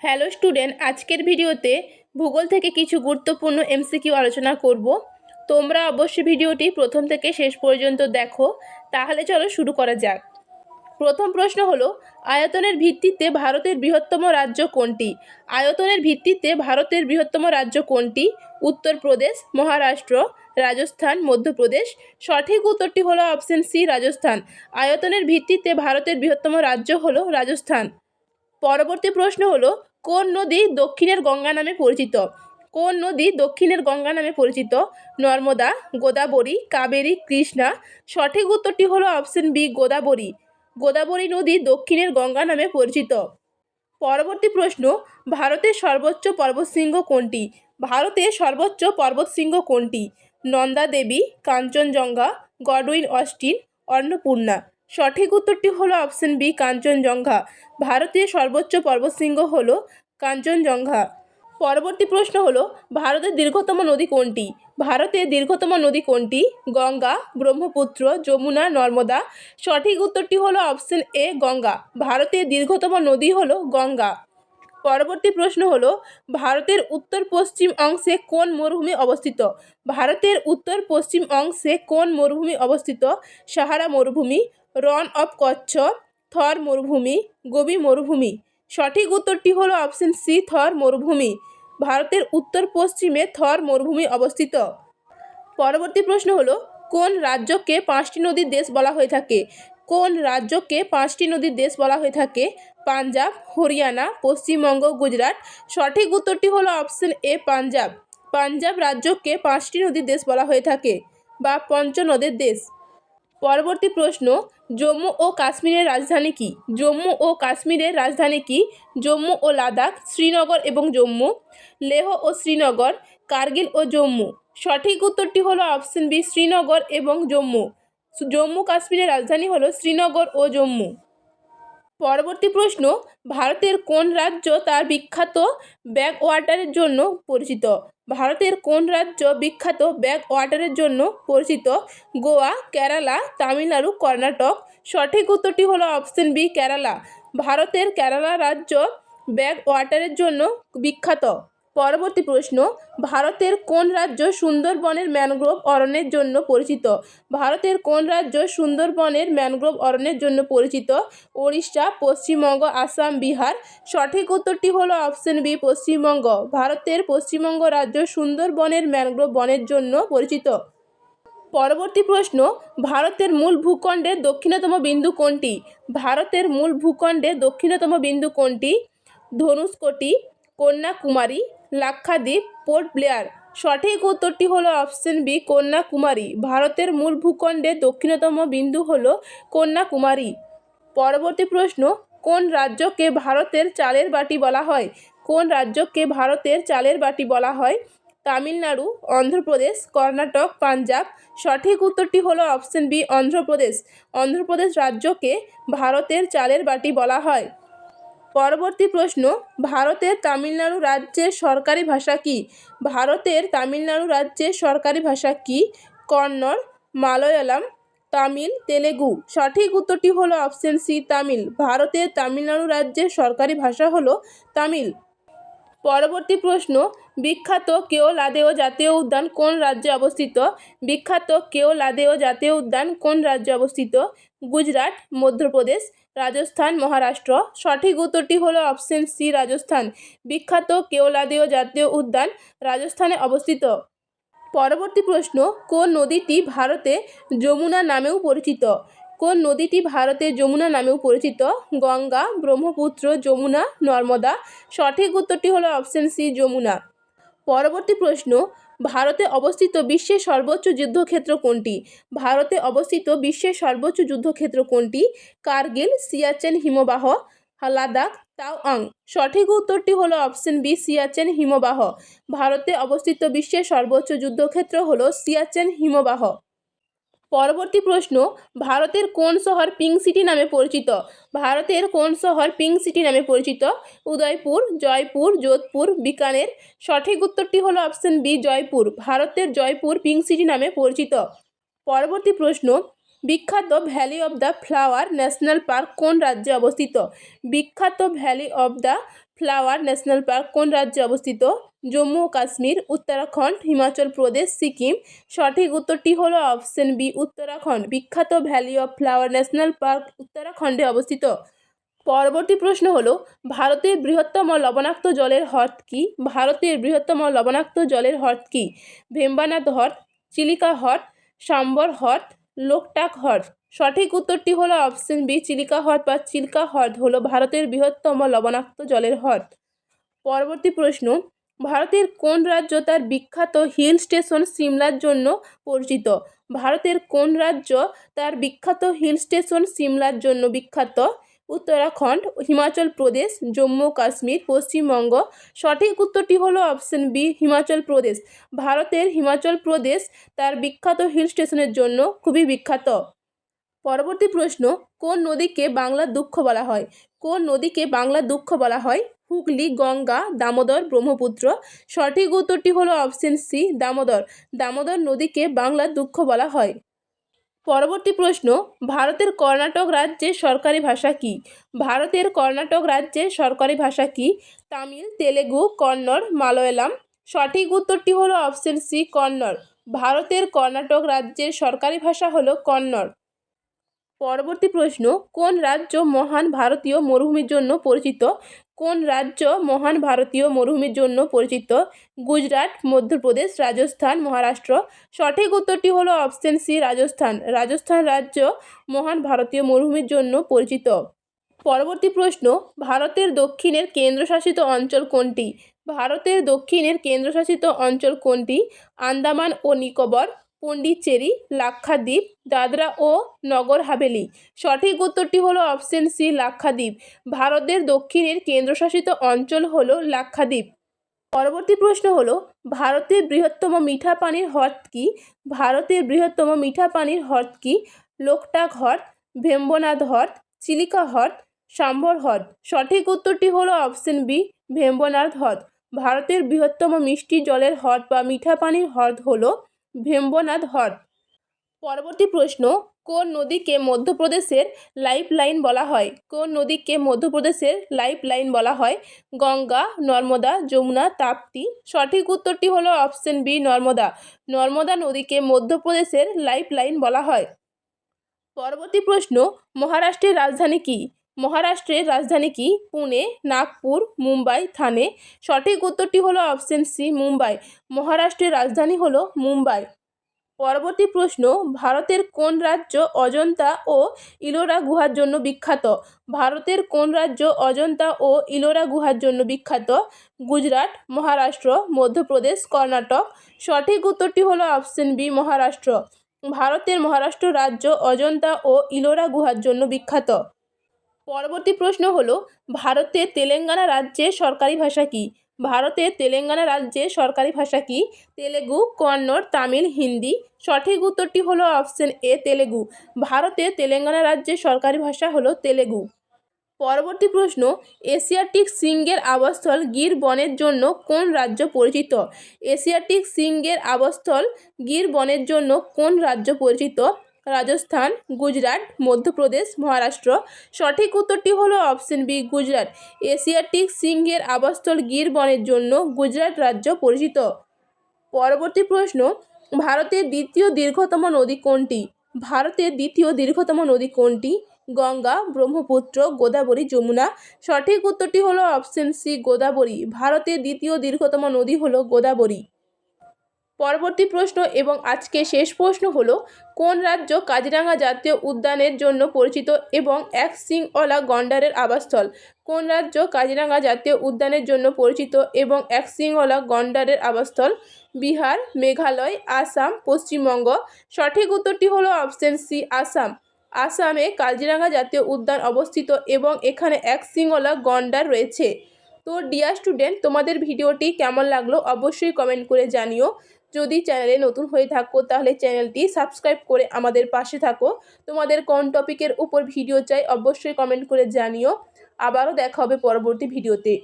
Hello student, আজকের ভিডিওতে ভূগোল থেকে কিছু গুরুত্বপূর্ণ এমসিকিউ আলোচনা করব। তোমরা অবশ্যই ভিডিওটি প্রথম থেকে শেষ পর্যন্ত দেখো, তাহলে চলো শুরু করা যাক। প্রথম প্রশ্ন হলো, আয়তনের ভিত্তিতে ভারতের বৃহত্তম রাজ্য কোনটি? আয়তনের ভিত্তিতে ভারতের বৃহত্তম রাজ্য কোনটি? উত্তরপ্রদেশ, মহারাষ্ট্র, রাজস্থান, মধ্যপ্রদেশ। সঠিক উত্তরটি হলো অপশন সি, রাজস্থান। আয়তনের ভিত্তিতে ভারতের বৃহত্তম রাজ্য হলো রাজস্থান। পরবর্তী প্রশ্ন হলো কোন নদী দক্ষিণের গঙ্গা নামে পরিচিত? কোন নদী দক্ষিণের গঙ্গা নামে পরিচিত? নর্মদা, গোদাবরী, কাবেরী, কৃষ্ণা। সঠিক উত্তরটি হলো অপশন বি, গোদাবরী। গোদাবরী নদী দক্ষিণের গঙ্গা নামে পরিচিত। পরবর্তী প্রশ্ন, ভারতের সর্বোচ্চ পর্বতশৃঙ্গ কোনটি? ভারতের সর্বোচ্চ পর্বতশৃঙ্গ কোনটি? Nanda Devi, Kanchenjunga, Godwin, Austen, Annapurna. সঠিক উত্তরটি হলো অপশন বি, কাঞ্চনজঙ্ঘা। ভারতের সর্বোচ্চ পর্বতশৃঙ্গ হল কাঞ্চনজঙ্ঘা। পরবর্তী প্রশ্ন হলো, ভারতের দীর্ঘতম নদী কোনটি? ভারতের দীর্ঘতম নদী কোনটি? গঙ্গা, ব্রহ্মপুত্র, যমুনা, নর্মদা। সঠিক উত্তরটি হলো অপশন এ, গঙ্গা। ভারতের দীর্ঘতম নদী হলো গঙ্গা। পরবর্তী প্রশ্ন হল, ভারতের উত্তর পশ্চিম অংশে কোন মরুভূমি অবস্থিত? ভারতের উত্তর পশ্চিম অংশে কোন মরুভূমি অবস্থিত? সাহারা মরুভূমি রন অফ কচ্ছ থর মরুভূমি, গোবি মরুভূমি। সঠিক উত্তরটি হলো অপশন সি, থর মরুভূমি। ভারতের উত্তর পশ্চিমে থর মরুভূমি অবস্থিত। পরবর্তী প্রশ্ন হলো, কোন রাজ্যকে পাঁচটি নদীর দেশ বলা হয়ে থাকে? কোন রাজ্যকে পাঁচটি নদীর দেশ বলা হয়ে থাকে? পাঞ্জাব, হরিয়ানা, পশ্চিমবঙ্গ, গুজরাট। সঠিক উত্তরটি হলো অপশন এ, পাঞ্জাব। পাঞ্জাব রাজ্যকে পাঁচটি নদীর দেশ বলা হয়ে থাকে বা পঞ্চনদের দেশ। পরবর্তী প্রশ্ন জম্মু ও কাশ্মীরের রাজধানী কি? জম্মু ও কাশ্মীরের রাজধানী কি? জম্মু ও লাদাখ, শ্রীনগর এবং জম্মু। লেহ ও শ্রীনগর, কার্গিল ও জম্মু। সঠিক উত্তরটি হলো অপশন বি, শ্রীনগর এবং জম্মু। জম্মু কাশ্মীরের রাজধানী হলো শ্রীনগর ও জম্মু। পরবর্তী প্রশ্ন, ভারতের কোন রাজ্য তার বিখ্যাত ব্যাকওয়াটারের জন্য পরিচিত? ভারতের কোন রাজ্য বিখ্যাত ব্যাক ওয়াটারের জন্য পরিচিত? গোয়া, কেরালা, তামিলনাড়ু, কর্ণাটক। সঠিক উত্তরটি হলো অপশন বি, কেরালা। ভারতের কেরালা রাজ্য ব্যাক ওয়াটারের জন্য বিখ্যাত। পরবর্তী প্রশ্ন, ভারতের কোন রাজ্য সুন্দরবনের ম্যানগ্রোভ অরণ্যের জন্য পরিচিত? ভারতের কোন রাজ্য সুন্দরবনের ম্যানগ্রোভ অরণ্যের জন্য পরিচিত? ওড়িশা, পশ্চিমবঙ্গ, আসাম, বিহার। সঠিক উত্তরটি হলো অপশন বি, পশ্চিমবঙ্গ। ভারতের পশ্চিমবঙ্গ রাজ্য সুন্দরবনের ম্যানগ্রোভ বনের জন্য পরিচিত। পরবর্তী প্রশ্ন, ভারতের মূল ভূখণ্ডের দক্ষিণতম বিন্দু কোনটি? ভারতের মূল ভূখণ্ডের দক্ষিণতম বিন্দু কোনটি? ধনুষ্কটি, কন্যাকুমারী লাক্ষাদ্বীপ পোর্ট ব্লেয়ার। সঠিক উত্তরটি হলো অপশন বি, কন্যাকুমারী। ভারতের মূল ভূখণ্ডের দক্ষিণতম বিন্দু হল কন্যাকুমারী। পরবর্তী প্রশ্ন, কোন রাজ্যকে ভারতের চালের বাটি বলা হয়? কোন রাজ্যকে ভারতের চালের বাটি বলা হয়? তামিলনাড়ু, অন্ধ্রপ্রদেশ, কর্ণাটক, পাঞ্জাব। সঠিক উত্তরটি হলো অপশন বি, অন্ধ্রপ্রদেশ। অন্ধ্রপ্রদেশ রাজ্যকে ভারতের চালের বাটি বলা হয়। পরবর্তী প্রশ্ন, ভারতের তামিলনাড়ু রাজ্যের সরকারি ভাষা কি? ভারতের তামিলনাড়ু রাজ্যের সরকারি ভাষা কি? কন্নড়, মালয়ালম, তামিল, তেলেগু। সঠিক উত্তরটি হলো অপশন সি, তামিল। ভারতের তামিলনাড়ু রাজ্যের সরকারি ভাষা হলো তামিল। পরবর্তী প্রশ্ন, বিখ্যাত কেও লাদেও জাতীয় উদ্যান কোন রাজ্যে অবস্থিত? বিখ্যাত কেও লাদেও জাতীয় উদ্যান কোন রাজ্যে অবস্থিত? গুজরাট, মধ্যপ্রদেশ রাজস্থান, মহারাষ্ট্র। সঠিক উত্তরটি হলো অপশন সি, রাজস্থান। বিখ্যাত কেওলাদেও জাতীয় উদ্যান রাজস্থানে অবস্থিত। পরবর্তী প্রশ্ন, কোন নদীটি ভারতে যমুনা নামেও পরিচিত? কোন নদীটি ভারতে যমুনা নামেও পরিচিত? গঙ্গা, ব্রহ্মপুত্র, যমুনা, নর্মদা। সঠিক উত্তরটি হলো অপশন সি, যমুনা। পরবর্তী প্রশ্ন ভারতে অবস্থিত বিশ্বের সর্বোচ্চ যুদ্ধক্ষেত্র কোনটি? ভারতে অবস্থিত বিশ্বের সর্বোচ্চ যুদ্ধক্ষেত্র কোনটি? কার্গিল, সিয়াচেন হিমবাহ, লাদাখ, তাওয়াং। সঠিক উত্তরটি হলো অপশন বি, সিয়াচেন হিমবাহ। ভারতে অবস্থিত বিশ্বের সর্বোচ্চ যুদ্ধক্ষেত্র হলো সিয়াচেন হিমবাহ। পরবর্তী প্রশ্ন, ভারতের কোন শহর পিঙ্ক সিটি নামে পরিচিত? ভারতের কোন শহর পিঙ্ক সিটি নামে পরিচিত? উদয়পুর, জয়পুর, যোধপুর, বিকানের। সঠিক উত্তরটি হলো অপশন বি জয়পুর। ভারতের জয়পুর পিঙ্ক সিটি নামে পরিচিত। পরবর্তী প্রশ্ন বিখ্যাত valley of the flower national park কোন রাজ্যে অবস্থিত? বিখ্যাত valley of the flower national park কোন রাজ্যে অবস্থিত? জম্মু ও কাশ্মীর, উত্তরাখণ্ড, হিমাচল প্রদেশ, সিকিম। সঠিক উত্তরটি হলো অপশন বি, উত্তরাখণ্ড। বিখ্যাত valley of flower national park উত্তরাখণ্ডে অবস্থিত। পরবর্তী প্রশ্ন হল, ভারতের বৃহত্তম লবণাক্ত জলের হ্রদ কি? ভারতের বৃহত্তম লবণাক্ত জলের হ্রদ কি? ভেম্বানাথ হ্রদ, চিলিকা হ্রদ, সাম্বর হ্রদ লোকটাক হ্রদ সঠিক উত্তরটি হলো অপশন বি, চিলিকা হ্রদ বা চিল্কা হ্রদ হলো ভারতের বৃহত্তম লবণাক্ত জলের হ্রদ। পরবর্তী প্রশ্ন, ভারতের কোন রাজ্য তার বিখ্যাত হিল স্টেশন সিমলার জন্য পরিচিত? ভারতের কোন রাজ্য তার বিখ্যাত হিল স্টেশন সিমলার জন্য বিখ্যাত? উত্তরাখণ্ড, হিমাচল প্রদেশ, জম্মু, কাশ্মীর, পশ্চিমবঙ্গ। সঠিক উত্তরটি হলো অপশন বি, হিমাচল প্রদেশ। ভারতের হিমাচল প্রদেশ তার বিখ্যাত হিল স্টেশনের জন্য খুবই বিখ্যাত। পরবর্তী প্রশ্ন, কোন নদীকে বাংলার দুঃখ বলা হয়? কোন নদীকে বাংলার দুঃখ বলা হয়? হুগলি, গঙ্গা, দামোদর, ব্রহ্মপুত্র। সঠিক উত্তরটি হলো অপশন সি, দামোদর। দামোদর নদীকে বাংলার দুঃখ বলা হয়। পরবর্তী প্রশ্ন, ভারতের কর্ণাটক রাজ্যের সরকারি ভাষা কি? ভারতের কর্ণাটক রাজ্যের সরকারি ভাষা কি? তামিল, তেলেগু, কন্নড়, মালয়ালাম। সঠিক উত্তরটি হলো অপশন সি, কন্নড়। ভারতের কর্ণাটক রাজ্যের সরকারি ভাষা হলো কন্নড়। পরবর্তী প্রশ্ন, কোন রাজ্য মহান ভারতীয় মরুভূমির জন্য পরিচিত? কোন রাজ্য মহান ভারতীয় মরুভূমির জন্য পরিচিত? গুজরাট, মধ্যপ্রদেশ, রাজস্থান, মহারাষ্ট্র। সঠিক উত্তরটি হলো অপশন সি, রাজস্থান। রাজস্থান রাজ্য মহান ভারতীয় মরুভূমির জন্য পরিচিত। পরবর্তী প্রশ্ন, ভারতের দক্ষিণের কেন্দ্রশাসিত অঞ্চল কোনটি? ভারতের দক্ষিণের কেন্দ্রশাসিত অঞ্চল কোনটি? আন্দামান ও নিকোবর। পন্ডিচেরি, লাক্ষাদ্বীপ, দাদরা ও নগর হাভেলি। সঠিক উত্তরটি হলো অপশন সি, লাক্ষাদ্বীপ। ভারতের দক্ষিণের কেন্দ্রশাসিত অঞ্চল হলো লাক্ষাদ্বীপ। পরবর্তী প্রশ্ন হলো, ভারতের বৃহত্তম মিঠা পানির হ্রদ কি? ভারতের বৃহত্তম মিঠা পানির হ্রদ কি? লোকটাক হ্রদ ভেম্বনাথ হ্রদ, চিলিকা হ্রদ, সাম্বর হ্রদ। সঠিক উত্তরটি হলো অপশন বি ভেম্বনাথ হ্রদ। ভারতের বৃহত্তম মিষ্টি জলের হ্রদ বা মিঠা পানির হ্রদ হলো ভেম্বনাথ হ্রদ পরবর্তী প্রশ্ন, কোন নদীকে মধ্যপ্রদেশের লাইফ লাইন বলা হয়? কোন নদীকে মধ্যপ্রদেশের লাইফ লাইন বলা হয়? গঙ্গা, নর্মদা, যমুনা, তাপ্তি। সঠিক উত্তরটি হলো অপশন বি, নর্মদা। নর্মদা নদীকে মধ্যপ্রদেশের লাইফ লাইন বলা হয়। পরবর্তী প্রশ্ন, মহারাষ্ট্রের রাজধানী কি? মহারাষ্ট্রের রাজধানী কি? পুনে, নাগপুর, মুম্বাই থানে। সঠিক উত্তরটি হলো অপশন সি, মুম্বাই। মহারাষ্ট্রের রাজধানী হলো মুম্বাই। পরবর্তী প্রশ্ন, ভারতের কোন রাজ্য অজন্তা ও ইলোরা গুহার জন্য বিখ্যাত? ভারতের কোন রাজ্য অজন্তা ও ইলোরা গুহার জন্য বিখ্যাত? গুজরাট, মহারাষ্ট্র, মধ্যপ্রদেশ, কর্ণাটক। সঠিক উত্তরটি হলো অপশন বি, মহারাষ্ট্র। ভারতের মহারাষ্ট্র রাজ্য অজন্তা ও ইলোরা গুহার জন্য বিখ্যাত। পরবর্তী প্রশ্ন হলো ভারতের তেলেঙ্গানা রাজ্যের সরকারি ভাষা কি? ভারতের তেলেঙ্গানা রাজ্যের সরকারি ভাষা কি? তেলেগু, কন্নড়, তামিল, হিন্দি। সঠিক উত্তরটি হলো অপশন এ, তেলেগু। ভারতে তেলেঙ্গানা রাজ্যের সরকারি ভাষা হলো তেলেগু। পরবর্তী প্রশ্ন, এশিয়াটিক সিংহের আবাসস্থল গির বনের জন্য কোন রাজ্য পরিচিত? এশিয়াটিক সিংহের আবাসস্থল গির বনের জন্য কোন রাজ্য পরিচিত? রাজস্থান, গুজরাট, মধ্যপ্রদেশ, মহারাষ্ট্র। সঠিক উত্তরটি হলো অপশন বি, গুজরাট। এশিয়াটিক সিংহের আবাসস্থল গির বনের জন্য গুজরাট রাজ্য পরিচিত। পরবর্তী প্রশ্ন, ভারতের দ্বিতীয় দীর্ঘতম নদী কোনটি? ভারতের দ্বিতীয় দীর্ঘতম নদী কোনটি? গঙ্গা, ব্রহ্মপুত্র, গোদাবরী, যমুনা। সঠিক উত্তরটি হলো অপশন সি, গোদাবরী। ভারতের দ্বিতীয় দীর্ঘতম নদী হলো গোদাবরী। পরবর্তী প্রশ্ন এবং আজকে শেষ প্রশ্ন হলো, কোন রাজ্য কাজিরাঙা জাতীয় উদ্যানের জন্য পরিচিত এবং এক সিংওয়ালা গন্ডারের আবাসস্থল? কোন রাজ্য কাজিরাঙা জাতীয় উদ্যানের জন্য পরিচিত এবং এক সিংওয়ালা গন্ডারের আবাসস্থল? বিহার, মেঘালয়, আসাম, পশ্চিমবঙ্গ। সঠিক উত্তরটি হলো অপশন সি, আসাম। আসামে কাজিরাঙা জাতীয় উদ্যান অবস্থিত এবং এখানে এক সিংওয়ালা গন্ডার রয়েছে। তো, ডিয়ার স্টুডেন্ট, তোমাদের ভিডিওটি কেমন লাগল অবশ্যই কমেন্ট করে জানিও। যদি চ্যানেলে নতুন হয়ে থাকো, তাহলে চ্যানেলটি সাবস্ক্রাইব করে আমাদের পাশে থাকো। তোমাদের কোন টপিকের উপর ভিডিও চাই, অবশ্যই কমেন্ট করে জানিও। আবারও দেখা হবে পরবর্তী ভিডিওতে